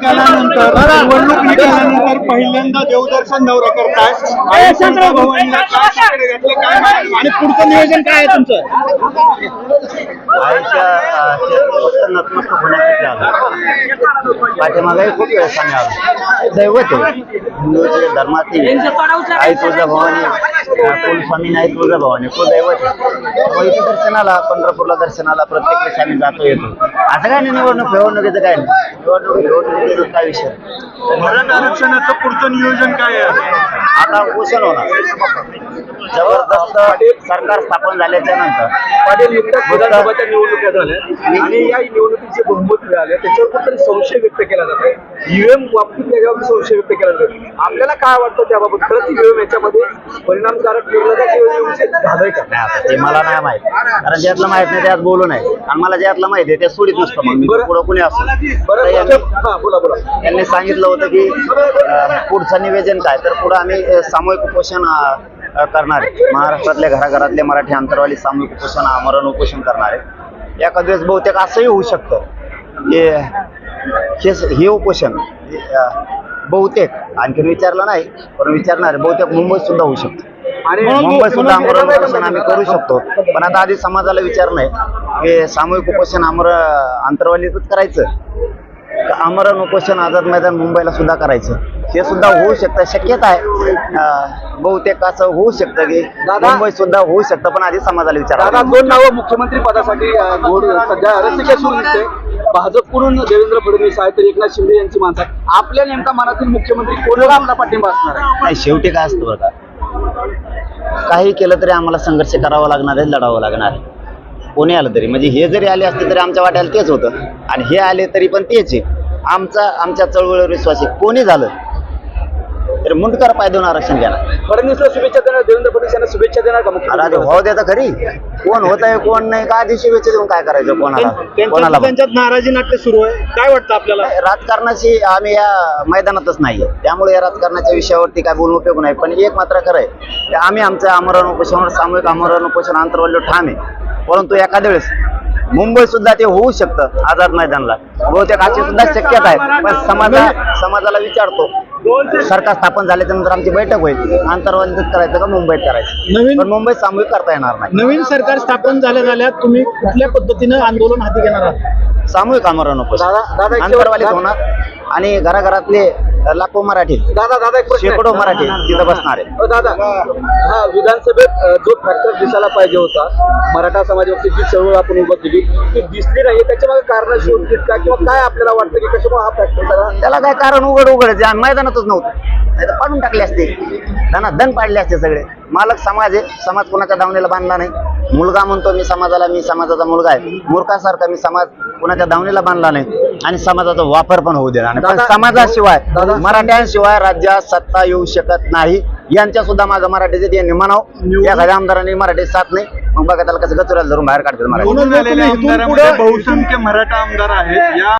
निकालानंतर निवडणूक निकालानंतर पहिल्यांदा देवदर्शन दौरा करताय आणि तुळजाभवानीला काय शिंगाडे घातले काय माहिती? आणि पुढचं नियोजन काय आहे तुमचं? आईच्या अ, चेहऱ्यावर फक्त नतमस्तक होण्यासाठी आलो. पाठीमागे खूप वेळेस आम्ही आलो. दैवत आहे. हिंदूचे धर्मातील आई तुळजाभवानी अ, कुलस्वामी नाही तुळजाभवानी कुलदैवत आहे. मग इथे दर्शनाला पंढरपूरला दर्शनाला प्रत्येक वेळेस आम्ही जातो येतो. असं काय नाही निवडणूक निवडणुकीचं काय नाही. निवडणूक निवडणुकीचं काय विषय? मराठा आरक्षणाचं पुढचं नियोजन काय आहे? आता उपोषण होणार. जबरदस्त सरकार स्थापन झाल्याच्यानंतर. पाटील नुकत्याच विधानसभाच्या निवडणुका झाल्या. आणि या निवडणुकीचे बहुमत मिळाले. त्याच्यावर कुठेतरी संशय व्यक्त केला जात आहे. ईव्हीएम बाबतीत त्याच्यावर संशय व्यक्त केला जातो. आपल्याला काय वाटतं त्याबाबत? खरंच ईव्हीएम याच्यामध्ये परिणामकारक झालंय का? नाही आता ते मला नाही माहीत. कारण ज्यातलं माहीत नाही त्यात बोलू नये. आणि मला ज्यातलं माहिती आहे ते सोडित नसतं मग मी. पुढं कुणी असो. बरं तर यांनी- हा बोला बोला. यांनी सांगितलं होतं की अं, पुढचं निवेदन काय? तर पुढं आम्ही अं, सामूहिक उपोषण अं, अं, करणार आहे. महाराष्ट्रातल्या घराघरातले मराठी अंतरवाली सामूहिक उपोषण आमरण उपोषण करणार आहे. एखाद दिवस बहुतेक असंही होऊ शकतं. की हे हे उपोषण अं, बहुतेक आणखीन विचारलं नाही पण विचारणार आहे. बहुतेक मुंबईत सुद्धा होऊ शकतं. मुंबई सुद्धा आमरण उपोषण आम्ही करू शकतो. पण आता आधी समाजाला विचार नाही. की सामूहिक उपोषण आमर अंतरवालीतच करायचं. का आमरण उपोषण आझाद मैदान मुंबईला सुद्धा करायचं. हे सुद्धा होऊ शकतं शक्यता आहे. बहुतेक असं होऊ शकतं की दादा- मुंबई सुद्धा होऊ शकतं पण आधी समाजाला दादा विचार दोन नावं मुख्यमंत्री पदासाठी सध्या सुरू दिसते भाजपकडून देवेंद्र फडणवीस आहे तर एकनाथ शिंदे यांची माणसं. आपल्या नेमका मनातील मुख्यमंत्री कोणाला आपला पाठिंबा असणार आहे. नाही शेवटी काय असतं बघा. काही केलं तरी आम्हाला संघर्ष करावा लागणार आहे लढावं लागणार आहे. कोणी आलं तरी. म्हणजे हे जरी आले असते तरी आमच्या वाट्याला तेच होतं. आणि हे आले तरी पण तेच आहे. आमचा आमच्या चळवळीवर विश्वास आहे. कोणी झालं तरी मुंडकर पाय देऊन आरक्षण घेणार फडणवीसला शुभेच्छा देणार देवेंद्र फडणवीस यांना शुभेच्छा देणार का अरे आधी मुख्यमंत्री भाव देता खरी. कोण होत आहे कोण नाही का आधी शुभेच्छा देऊन काय करायचं कोणाला? कोणाला. त्यांच्यात नाराजी नाट्य सुरू आहे. काय वाटतं आपल्याला? राजकारणाशी आम्ही या मैदानातच नाहीये. त्यामुळे या राजकारणाच्या विषयावरती काय बोलून उपयोग नाही. पण एक मात्र खरं आहे. की आम्ही आमचं आमरण उपोषण सामूहिक आमरण उपोषण आंतरवल्य ठाम आहे. परंतु एखाद्या वेळेस मुंबई सुद्धा ते होऊ शकतं आझाद मैदानला. बहुतेक अशी सुद्धा शक्यता आहे. पण समाजा समाजाला विचारतो. सरकार स्थापन झाल्याच्यानंतर आमची बैठक होईल. आंतरवालीत करायचं का मुंबईत करायचं? नवीन पण मुंबईत सामूहिक करता येणार नाही. नवीन सरकार स्थापन झाल्या झाल्या तुम्ही कुठल्या पद्धतीनं आंदोलन हाती घेणार आहात? सामूहिक आमरण उपोषण दादा- दादा एक आंतरवालीत होणार. आणि घराघरातले लाखो मराठी. दादा दादा एक प्रश्न आहे. शेकडो मराठी तिथं बसणार. आहे दादा हा विधानसभेत अ, जो फॅक्टर दिसायला पाहिजे होता मराठा समाजावरती जी चळवळ आपण उभं केली ती दिसली नाही. त्याच्यामागे कारण शोधतील का किंवा काय आपल्याला वाटतं की कशामुळे हा फॅक्टर सगळा त्याला काय कारण उघड उघड आहे. मैदानातच नव्हतं. नाही तर पाडून टाकले असते. त्यांना दन पाडले असते सगळे. मालक समाज आहे. समाज कोणाच्या दावणीला बांधला नाही. मुलगा म्हणतो मी समाजाला मी समाजाचा मुलगा आहे. मूर्खासारखा मी समाज कोणाच्या दावणीला बांधला नाही आणि समाजाचा वापर पण होऊ देणार नाही. समाजाशिवाय मराठ्यांशिवाय राज्यात सत्ता येऊ शकत नाही. यांच्या सुद्धा माझं मराठीचे त्यांनी म्हणाव एखाद्या आमदारांनी मराठी साथ नाही. मग बघा त्याला कसं गचुराला धरून बाहेर काढतात मराठी. मराठा आमदार आहेत. या